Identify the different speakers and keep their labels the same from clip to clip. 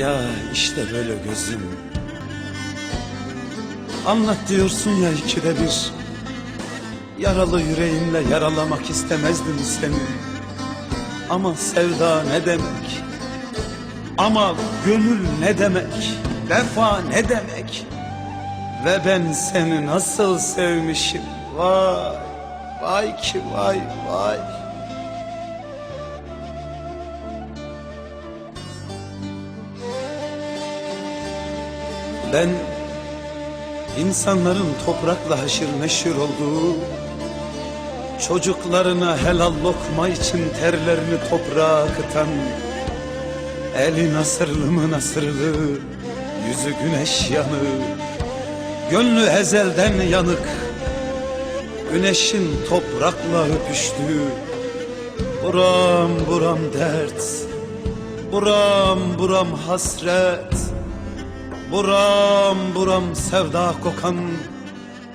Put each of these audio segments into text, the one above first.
Speaker 1: Ya işte böyle gözüm. Anlat diyorsun ya ikide bir. Yaralı yüreğimle yaralamak istemezdim seni. Ama sevda ne demek? Ama gönül ne demek? Vefa ne demek? Ve ben seni nasıl sevmişim? Vay, vay ki vay, vay. Ben insanların toprakla haşır neşir olduğu, çocuklarına helal lokma için terlerini toprağa akıtan, eli nasırlı mı nasırlı, yüzü güneş yanığı, gönlü ezelden yanık, güneşin toprakla öpüştüğü, buram buram dert, buram buram hasret, Buram buram sevda kokan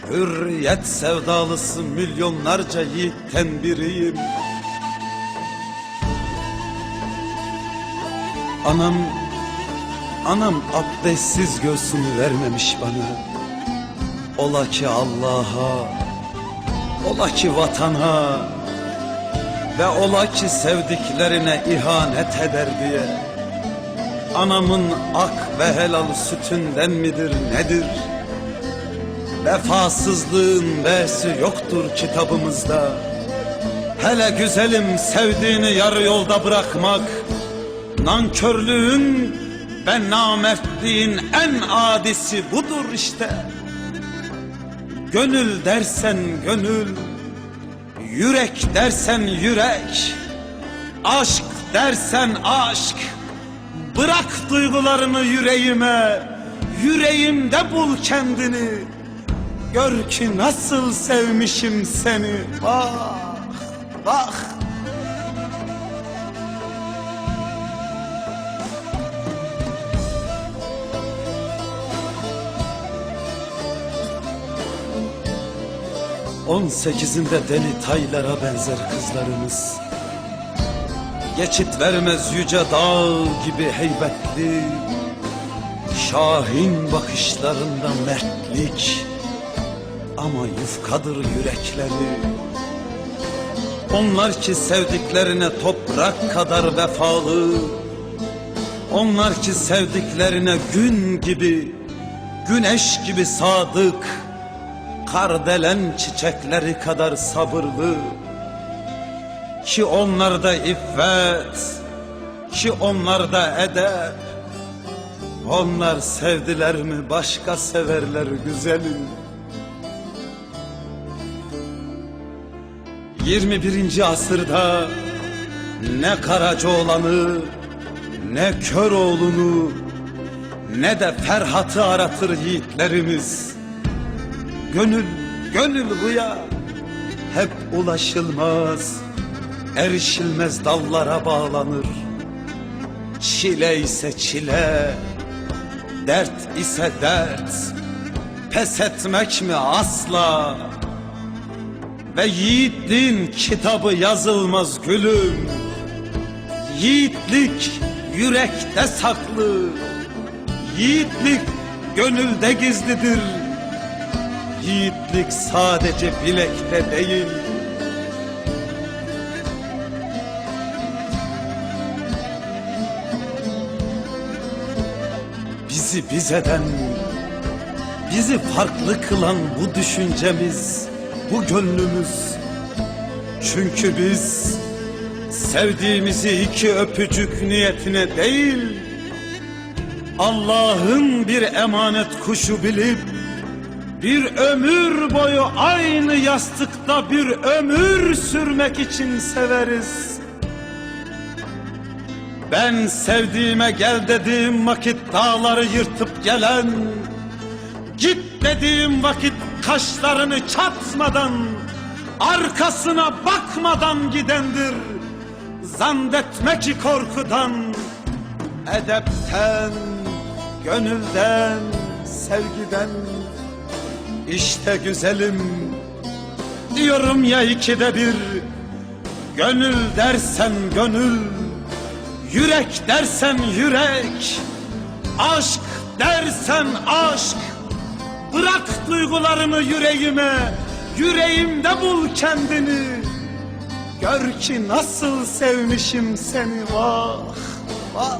Speaker 1: Hürriyet sevdalısı milyonlarca yiğitten biriyim. Anam Anam abdestsiz göğsünü vermemiş bana. Ola ki Allah'a Ola ki vatana Ve ola ki sevdiklerine ihanet eder diye Anamın ak ve helal sütünden midir nedir? Vefasızlığın versi yoktur kitabımızda. Hele güzelim sevdiğini yarı yolda bırakmak, nankörlüğün ve namertliğin en adisi budur işte. Gönül dersen gönül, yürek dersen yürek, aşk dersen aşk. Bırak duygularını yüreğime, yüreğimde bul kendini. Gör ki nasıl sevmişim seni. Bak, bak. On sekizinde deli taylara benzer kızlarımız. Geçit vermez yüce dağ gibi heybetli. Şahin bakışlarında mertlik Ama yufkadır yürekleri. Onlar ki sevdiklerine toprak kadar vefalı Onlar ki sevdiklerine gün gibi Güneş gibi sadık Kardelen çiçekleri kadar sabırlı ki onlarda iffet, ki onlarda edep. Onlar sevdiler mi başka severler güzelim. 21. asırda ne Karacaoğlan'ı, ne Köroğlu'nu, ne de Ferhat'ı aratır yiğitlerimiz. Gönül, gönül bu ya, hep ulaşılmaz erişilmez dallara bağlanır. Çile ise çile, dert ise dert, pes etmek mi asla? Ve yiğitliğin kitabı yazılmaz gülüm. Yiğitlik yürekte saklı, yiğitlik gönülde gizlidir. Yiğitlik sadece bilekte değil, bizi biz eden, bizi farklı kılan bu düşüncemiz, bu gönlümüz. Çünkü biz sevdiğimizi iki öpücük niyetine değil, Allah'ın bir emanet kuşu bilip, bir ömür boyu aynı yastıkta bir ömür sürmek için severiz. Ben sevdiğime gel dediğim vakit dağları yırtıp gelen Git dediğim vakit kaşlarını çatmadan Arkasına bakmadan gidendir Zannetme ki korkudan Edepten, gönülden, sevgiden. İşte güzelim Diyorum ya ikide bir Gönül dersen gönül Yürek dersen yürek, Aşk dersen aşk. Bırak duygularımı yüreğime Yüreğimde bul kendini. Gör ki nasıl sevmişim seni vah vah